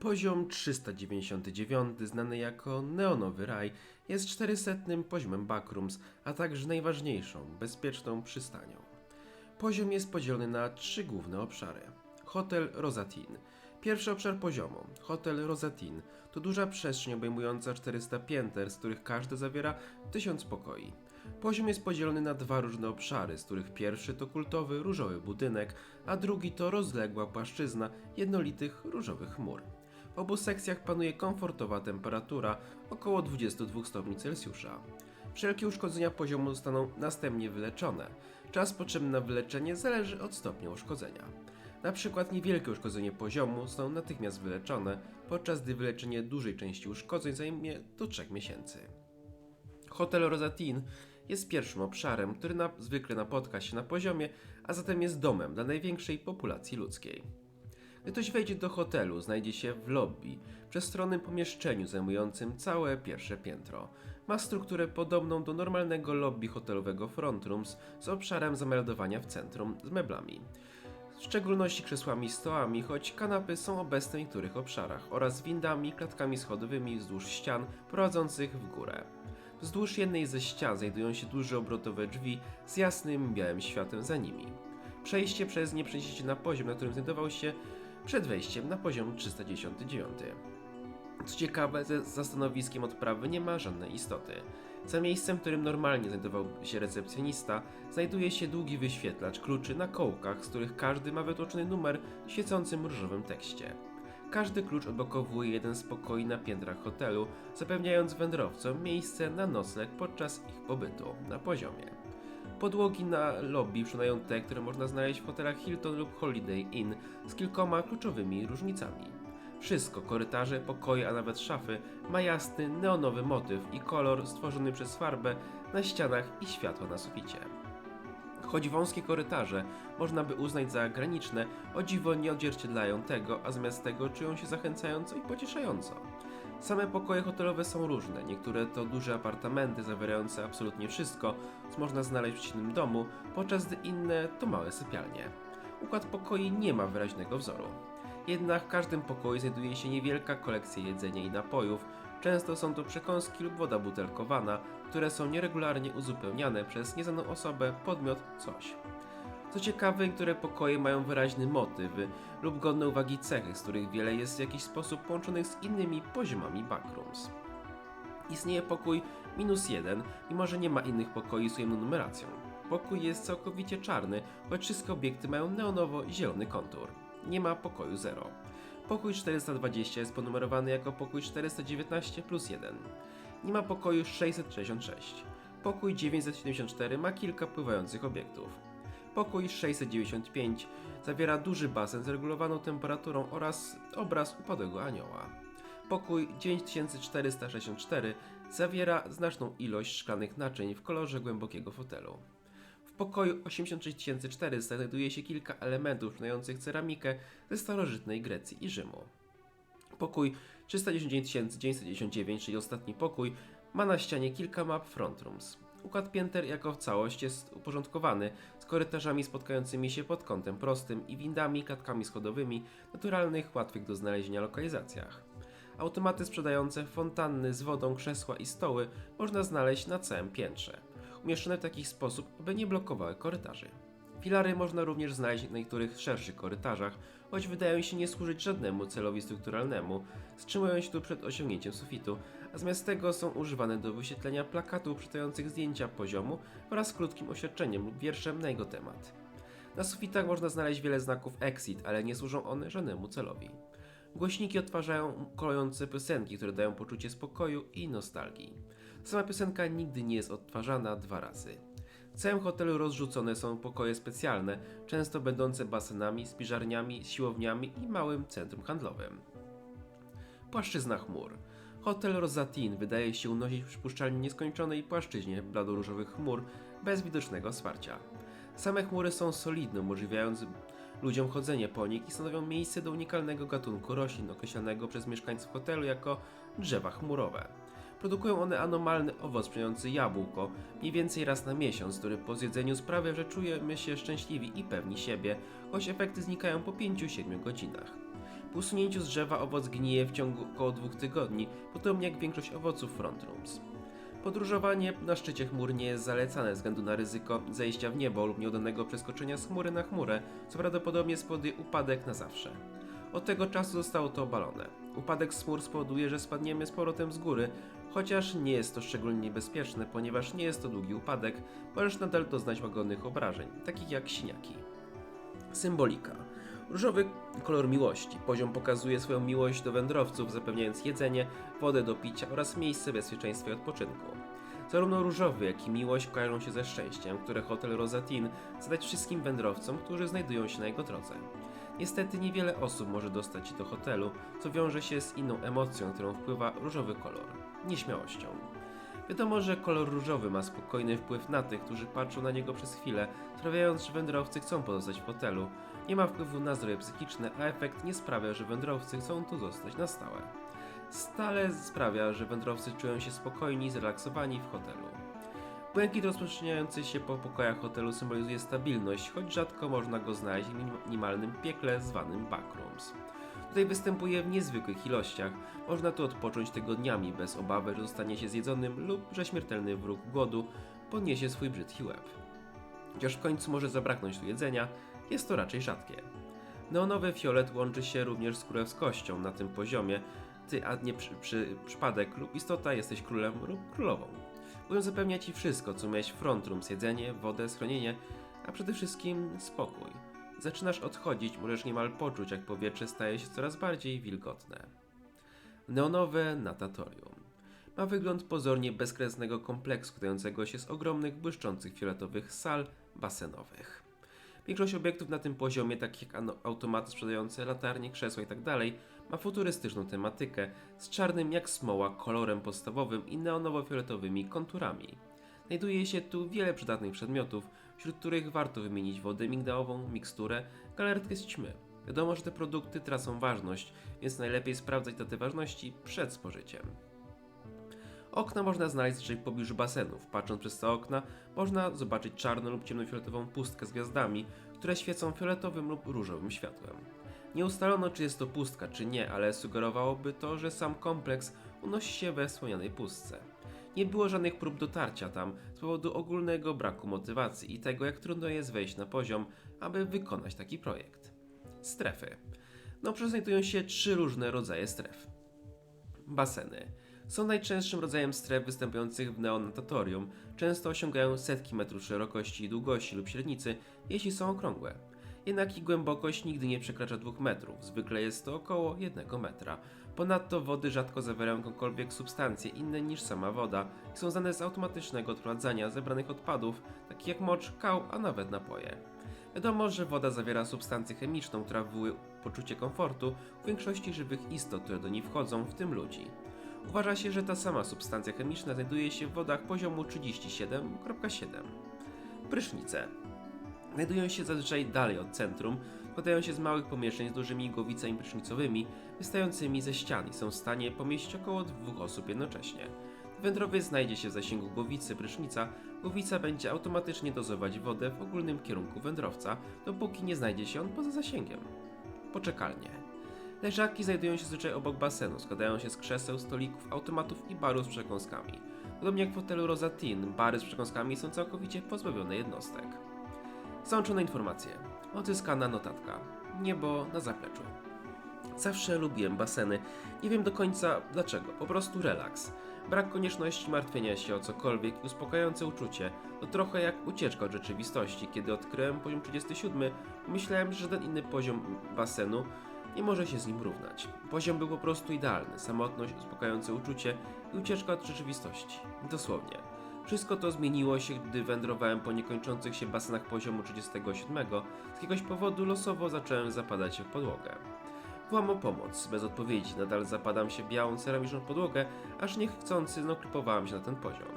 Poziom 399, znany jako Neonowy Raj, jest 400 poziomem Backrooms, a także najważniejszą, bezpieczną przystanią. Poziom jest podzielony na trzy główne obszary. Hotel Rosatin. Pierwszy obszar poziomu, Hotel Rosatin, to duża przestrzeń obejmująca 400 pięter, z których każdy zawiera 1000 pokoi. Poziom jest podzielony na dwa różne obszary, z których pierwszy to kultowy różowy budynek, a drugi to rozległa płaszczyzna jednolitych różowych chmur. W obu sekcjach panuje komfortowa temperatura około 22 stopni Celsjusza. Wszelkie uszkodzenia poziomu zostaną następnie wyleczone. Czas potrzebny na wyleczenie zależy od stopnia uszkodzenia. Na przykład niewielkie uszkodzenie poziomu zostaną natychmiast wyleczone, podczas gdy wyleczenie dużej części uszkodzeń zajmie do 3 miesięcy. Hotel Rosatin jest pierwszym obszarem, który na, zwykle napotka się na poziomie, a zatem jest domem dla największej populacji ludzkiej. Ktoś wejdzie do hotelu, znajdzie się w lobby, przestronnym pomieszczeniu zajmującym całe pierwsze piętro. Ma strukturę podobną do normalnego lobby hotelowego Front Rooms z obszarem zameldowania w centrum z meblami. W szczególności krzesłami i stołami, choć kanapy są obecne w niektórych obszarach oraz windami, klatkami schodowymi wzdłuż ścian prowadzących w górę. Wzdłuż jednej ze ścian znajdują się duże obrotowe drzwi z jasnym białym światłem za nimi. Przejście przez nie przeniesiecie na poziom, na którym znajdował się przed wejściem na poziom 399. Co ciekawe, za stanowiskiem odprawy nie ma żadnej istoty. Za miejscem, w którym normalnie znajdował się recepcjonista, znajduje się długi wyświetlacz kluczy na kołkach, z których każdy ma wytłoczony numer w świecącym różowym tekście. Każdy klucz odblokowuje jeden z pokoi na piętrach hotelu, zapewniając wędrowcom miejsce na nocleg podczas ich pobytu na poziomie. Podłogi na lobby przypominają te, które można znaleźć w hotelach Hilton lub Holiday Inn z kilkoma kluczowymi różnicami. Wszystko, korytarze, pokoje, a nawet szafy, ma jasny, neonowy motyw i kolor stworzony przez farbę na ścianach i światło na suficie. Choć wąskie korytarze można by uznać za graniczne, o dziwo nie odzwierciedlają tego, a zamiast tego czują się zachęcająco i pocieszająco. Same pokoje hotelowe są różne, niektóre to duże apartamenty zawierające absolutnie wszystko, co można znaleźć w przeciwnym domu, podczas gdy inne to małe sypialnie. Układ pokoi nie ma wyraźnego wzoru. Jednak w każdym pokoju znajduje się niewielka kolekcja jedzenia i napojów, często są to przekąski lub woda butelkowana, które są nieregularnie uzupełniane przez nieznaną osobę, podmiot, coś. Co ciekawe, niektóre pokoje mają wyraźny motywy lub godne uwagi cechy, z których wiele jest w jakiś sposób połączonych z innymi poziomami backrooms. Istnieje pokój minus jeden, mimo że nie ma innych pokoi z ujemną numeracją. Pokój jest całkowicie czarny, choć wszystkie obiekty mają neonowo-zielony kontur. Nie ma pokoju 0. Pokój 420 jest ponumerowany jako pokój 419 plus 1. Nie ma pokoju 666. Pokój 974 ma kilka pływających obiektów. Pokój 695 zawiera duży basen z regulowaną temperaturą oraz obraz upadłego anioła. Pokój 9464 zawiera znaczną ilość szklanych naczyń w kolorze głębokiego fotelu. W pokoju 86400 znajduje się kilka elementów przypominających ceramikę ze starożytnej Grecji i Rzymu. Pokój 3999, czyli ostatni pokój, ma na ścianie kilka map front rooms. Układ pięter jako całość jest uporządkowany, z korytarzami spotkającymi się pod kątem prostym i windami, klatkami schodowymi, naturalnych, łatwych do znalezienia lokalizacjach. Automaty sprzedające fontanny z wodą, krzesła i stoły można znaleźć na całym piętrze, umieszczone w taki sposób, aby nie blokowały korytarzy. Filary można również znaleźć na niektórych szerszych korytarzach, choć wydają się nie służyć żadnemu celowi strukturalnemu, wstrzymują się tu przed osiągnięciem sufitu, a zamiast tego są używane do wyświetlenia plakatów przedstawiających zdjęcia poziomu wraz z krótkim oświadczeniem lub wierszem na jego temat. Na sufitach można znaleźć wiele znaków exit, ale nie służą one żadnemu celowi. Głośniki odtwarzają kojące piosenki, które dają poczucie spokoju i nostalgii. Sama piosenka nigdy nie jest odtwarzana dwa razy. W całym hotelu rozrzucone są pokoje specjalne, często będące basenami, spiżarniami, siłowniami i małym centrum handlowym. Płaszczyzna chmur. Hotel Rosatin wydaje się unosić w przypuszczalnie nieskończonej płaszczyźnie bladoróżowych chmur bez widocznego wsparcia. Same chmury są solidne, umożliwiając ludziom chodzenie po nich i stanowią miejsce do unikalnego gatunku roślin określanego przez mieszkańców hotelu jako drzewa chmurowe. Produkują one anomalny owoc przypominający jabłko, mniej więcej raz na miesiąc, który po zjedzeniu sprawia, że czujemy się szczęśliwi i pewni siebie, choć efekty znikają po 5-7 godzinach. Po usunięciu z drzewa owoc gnije w ciągu około dwóch tygodni, podobnie jak większość owoców frontrooms. Podróżowanie na szczycie chmur nie jest zalecane ze względu na ryzyko zejścia w niebo lub nieudanego przeskoczenia z chmury na chmurę, co prawdopodobnie spowoduje upadek na zawsze. Od tego czasu zostało to obalone. Upadek z chmur spowoduje, że spadniemy z powrotem z góry, chociaż nie jest to szczególnie niebezpieczne, ponieważ nie jest to długi upadek, możesz nadal doznać łagodnych obrażeń, takich jak siniaki. Symbolika. Różowy kolor miłości. Poziom pokazuje swoją miłość do wędrowców, zapewniając jedzenie, wodę do picia oraz miejsce bezpieczeństwa i odpoczynku. Zarówno różowy, jak i miłość kojarzą się ze szczęściem, które hotel Rosatin chce dać wszystkim wędrowcom, którzy znajdują się na jego drodze. Niestety niewiele osób może dostać się do hotelu, co wiąże się z inną emocją, którą wpływa różowy kolor nieśmiałością. Wiadomo, że kolor różowy ma spokojny wpływ na tych, którzy patrzą na niego przez chwilę, sprawiając, że wędrowcy chcą pozostać w hotelu. Nie ma wpływu na zdrowie psychiczne, a efekt nie sprawia, że wędrowcy chcą tu zostać na stałe. Stale sprawia, że wędrowcy czują się spokojni i zrelaksowani w hotelu. Błękit rozprzestrzeniający się po pokojach hotelu symbolizuje stabilność, choć rzadko można go znaleźć w minimalnym piekle zwanym backrooms. Tutaj występuje w niezwykłych ilościach. Można tu odpocząć tygodniami bez obawy, że zostanie się zjedzonym lub że śmiertelny wróg głodu podniesie swój brzydki łeb. Chociaż w końcu może zabraknąć tu jedzenia, jest to raczej rzadkie. Neonowy fiolet łączy się również z królewskością na tym poziomie. Ty, a nie przy, przy, przypadek lub istota jesteś królem lub królową. Mówią zapewnia ci wszystko, co miałeś frontrum, jedzenie, wodę, schronienie, a przede wszystkim spokój. Zaczynasz odchodzić, możesz niemal poczuć, jak powietrze staje się coraz bardziej wilgotne. Neonowe natatorium. Ma wygląd pozornie bezkresnego kompleksu składającego się z ogromnych, błyszczących fioletowych sal basenowych. Większość obiektów na tym poziomie, takich jak automaty sprzedające latarnie, krzesła itd., ma futurystyczną tematykę z czarnym jak smoła kolorem podstawowym i neonowo-fioletowymi konturami. Znajduje się tu wiele przydatnych przedmiotów, wśród których warto wymienić wodę migdałową, miksturę, galaretkę z ćmy. Wiadomo, że te produkty tracą ważność, więc najlepiej sprawdzać datę ważności przed spożyciem. Okna można znaleźć raczej w pobliżu basenów. Patrząc przez te okna, można zobaczyć czarno lub ciemnofioletową pustkę z gwiazdami, które świecą fioletowym lub różowym światłem. Nie ustalono, czy jest to pustka, czy nie, ale sugerowałoby to, że sam kompleks unosi się we wspomnianej pustce. Nie było żadnych prób dotarcia tam z powodu ogólnego braku motywacji i tego, jak trudno jest wejść na poziom, aby wykonać taki projekt. Strefy. No, znajdują się trzy różne rodzaje stref. Baseny. Są najczęstszym rodzajem stref występujących w neonatatorium. Często osiągają setki metrów szerokości i długości lub średnicy, jeśli są okrągłe. Jednak ich głębokość nigdy nie przekracza 2 metrów, zwykle jest to około 1 metra. Ponadto wody rzadko zawierają jakąkolwiek substancje inne niż sama woda i są znane z automatycznego odprowadzania zebranych odpadów, takich jak mocz, kał, a nawet napoje. Wiadomo, że woda zawiera substancję chemiczną, która wywołuje poczucie komfortu u większości żywych istot, które do niej wchodzą, w tym ludzi. Uważa się, że ta sama substancja chemiczna znajduje się w wodach poziomu 37.7. Prysznice. Znajdują się zazwyczaj dalej od centrum, składają się z małych pomieszczeń z dużymi głowicami prysznicowymi wystającymi ze ścian i są w stanie pomieścić około dwóch osób jednocześnie. Wędrowiec znajdzie się w zasięgu głowicy prysznica, głowica będzie automatycznie dozować wodę w ogólnym kierunku wędrowca, dopóki nie znajdzie się on poza zasięgiem. Poczekalnie. Leżaki znajdują się zazwyczaj obok basenu, składają się z krzeseł, stolików, automatów i barów z przekąskami. Podobnie jak w hotelu Rosatin, bary z przekąskami są całkowicie pozbawione jednostek. Załączone informacje. Odzyskana notatka. Niebo na zapleczu. Zawsze lubiłem baseny. Nie wiem do końca dlaczego. Po prostu relaks. Brak konieczności martwienia się o cokolwiek i uspokajające uczucie. To trochę jak ucieczka od rzeczywistości. Kiedy odkryłem poziom 37, myślałem, że żaden inny poziom basenu nie może się z nim równać. Poziom był po prostu idealny. Samotność, uspokajające uczucie i ucieczka od rzeczywistości. Dosłownie. Wszystko to zmieniło się, gdy wędrowałem po niekończących się basenach poziomu 37. Z jakiegoś powodu losowo zacząłem zapadać się w podłogę. Wołam o pomoc, bez odpowiedzi, nadal zapadam się białą ceramiczną podłogę, aż niechcący naklipowałem się na ten poziom.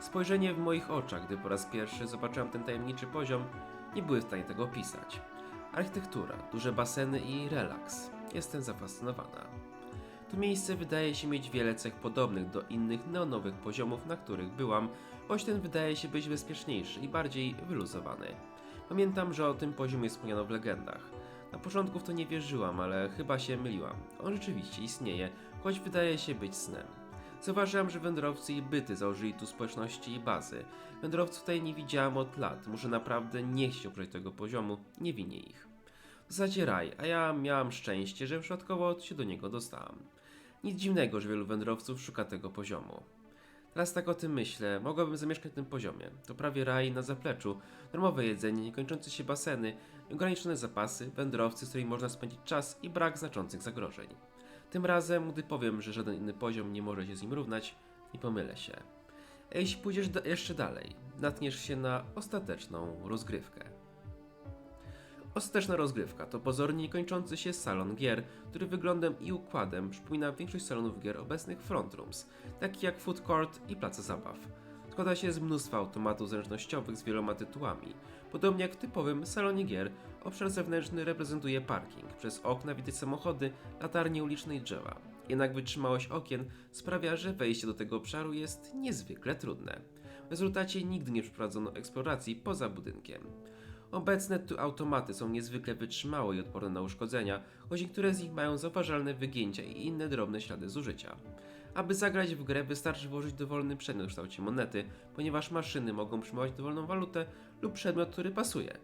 Spojrzenie w moich oczach, gdy po raz pierwszy zobaczyłem ten tajemniczy poziom, nie były w stanie tego opisać. Architektura, duże baseny i relaks. Jestem zafascynowana. To miejsce wydaje się mieć wiele cech podobnych do innych neonowych poziomów, na których byłam, choć ten wydaje się być bezpieczniejszy i bardziej wyluzowany. Pamiętam, że o tym poziomie wspomniano w legendach. Na początku w to nie wierzyłam, ale chyba się myliłam. On rzeczywiście istnieje, choć wydaje się być snem. Zauważyłam, że wędrowcy i byty założyli tu społeczności i bazy. Wędrowców tutaj nie widziałam od lat. Muszę naprawdę nie chcieć oprzeć tego poziomu, nie winię ich. W zasadzie raj, a ja miałam szczęście, że przypadkowo się do niego dostałam. Nic dziwnego, że wielu wędrowców szuka tego poziomu. Teraz tak o tym myślę, mogłabym zamieszkać na tym poziomie. To prawie raj na zapleczu, darmowe jedzenie, niekończące się baseny, nieograniczone zapasy, wędrowcy, z którymi można spędzić czas i brak znaczących zagrożeń. Tym razem, gdy powiem, że żaden inny poziom nie może się z nim równać, nie pomylę się. Jeśli pójdziesz da- jeszcze dalej, natkniesz się na ostateczną rozgrywkę. Ostateczna rozgrywka to pozornie niekończący się salon gier, który wyglądem i układem przypomina większość salonów gier obecnych w Front Rooms, takich jak Food Court i place zabaw. Składa się z mnóstwa automatów zręcznościowych z wieloma tytułami. Podobnie jak w typowym salonie gier, obszar zewnętrzny reprezentuje parking. Przez okna widać samochody, latarnie uliczne i drzewa. Jednak wytrzymałość okien sprawia, że wejście do tego obszaru jest niezwykle trudne. W rezultacie nigdy nie przeprowadzono eksploracji poza budynkiem. Obecne tu automaty są niezwykle wytrzymałe i odporne na uszkodzenia, choć niektóre z nich mają zauważalne wygięcia i inne drobne ślady zużycia. Aby zagrać w grę wystarczy włożyć dowolny przedmiot w kształcie monety, ponieważ maszyny mogą przyjmować dowolną walutę lub przedmiot, który pasuje.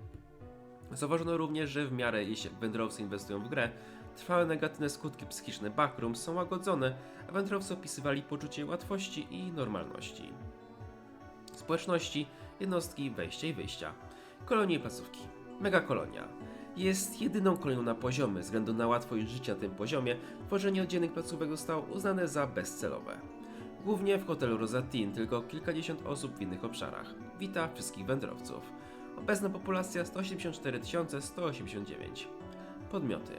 Zauważono również, że w miarę jeśli wędrowcy inwestują w grę, trwałe negatywne skutki psychiczne backrooms są łagodzone, a wędrowcy opisywali poczucie łatwości i normalności. Społeczności, jednostki, wejścia i wyjścia. Kolonie i placówki. Mega kolonia. Jest jedyną kolonią na poziomie, względu na łatwość życia na tym poziomie, tworzenie oddzielnych placówek zostało uznane za bezcelowe. Głównie w hotelu Rosatin tylko kilkadziesiąt osób w innych obszarach. Wita wszystkich wędrowców. Obecna populacja 184 189. Podmioty.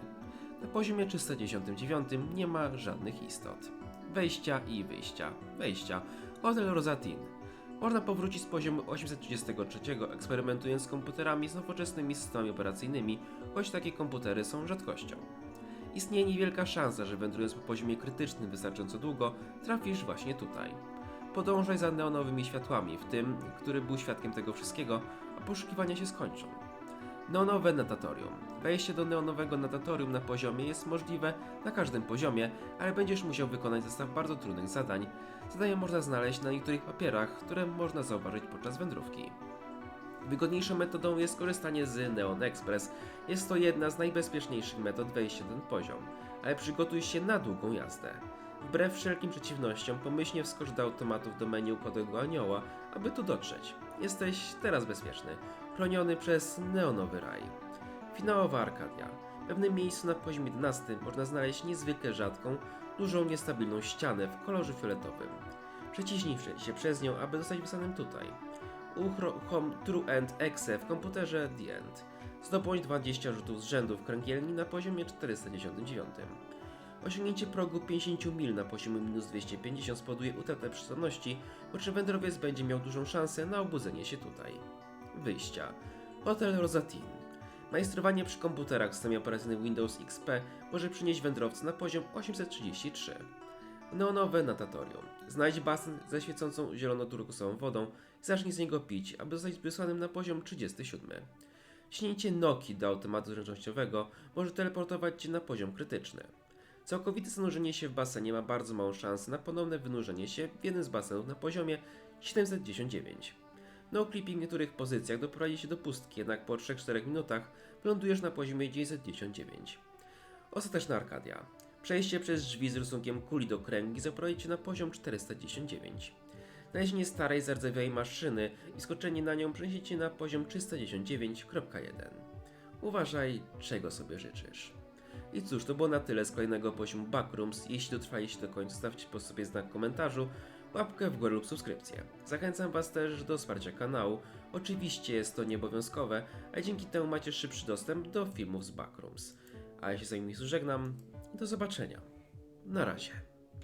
Na poziomie 399 nie ma żadnych istot. Wejścia i wyjścia. Wejścia. Hotel Rosatin. Można powrócić z poziomu 833, eksperymentując z komputerami z nowoczesnymi systemami operacyjnymi, choć takie komputery są rzadkością. Istnieje niewielka szansa, że wędrując po poziomie krytycznym wystarczająco długo, trafisz właśnie tutaj. Podążaj za neonowymi światłami, w tym, który był świadkiem tego wszystkiego, a poszukiwania się skończą. Neonowe natatorium. Wejście do neonowego natatorium na poziomie jest możliwe na każdym poziomie, ale będziesz musiał wykonać zestaw bardzo trudnych zadań. Zadania można znaleźć na niektórych papierach, które można zauważyć podczas wędrówki. Wygodniejszą metodą jest korzystanie z Neon Express. Jest to jedna z najbezpieczniejszych metod wejścia na ten poziom, ale przygotuj się na długą jazdę. Wbrew wszelkim przeciwnościom, pomyślnie wskocz do automatów do menu upadłego anioła, aby tu dotrzeć. Jesteś teraz bezpieczny, chroniony przez neonowy raj. Finałowa Arkadia. W pewnym miejscu na poziomie 11 można znaleźć niezwykle rzadką, dużą niestabilną ścianę w kolorze fioletowym. Przeciśnij się przez nią, aby zostać wysanym tutaj. Uruchom True End Exe w komputerze The End. Zdobądź 20 rzutów z rzędu w kręgielni na poziomie 499. Osiągnięcie progu 50 mil na poziomie minus 250 spowoduje utratę przytomności, po czym wędrowiec będzie miał dużą szansę na obudzenie się tutaj. Wyjścia. Hotel Rosatin. Majstrowanie przy komputerach w systemie operacyjnym Windows XP może przynieść wędrowcę na poziom 833. Neonowe natatorium. Znajdź basen ze świecącą zielono-turkusową wodą i zacznij z niego pić, aby zostać wysłanym na poziom 37. Śnięcie Noki do automatu zręcznościowego może teleportować Cię na poziom krytyczny. Całkowite zanurzenie się w basenie ma bardzo małą szansę na ponowne wynurzenie się w jednym z basenów na poziomie 799. No clipping w niektórych pozycjach doprowadzi się do pustki, jednak po 3-4 minutach wylądujesz na poziomie 999. Ostateczna Arkadia. Przejście przez drzwi z rysunkiem kuli do kręgi zaprowadzi cię na poziom 419. Znalezienie starej, zardzewiałej maszyny i skoczenie na nią przeniesie cię na poziom 319.1. Uważaj, czego sobie życzysz. I cóż, to było na tyle z kolejnego poziomu Backrooms. Jeśli dotrwaliście do końca, stawcie po sobie znak komentarzu, łapkę w górę lub subskrypcję. Zachęcam Was też do wsparcia kanału. Oczywiście jest to nieobowiązkowe, a dzięki temu macie szybszy dostęp do filmów z Backrooms. A ja się z wami żegnam. Do zobaczenia. Na razie.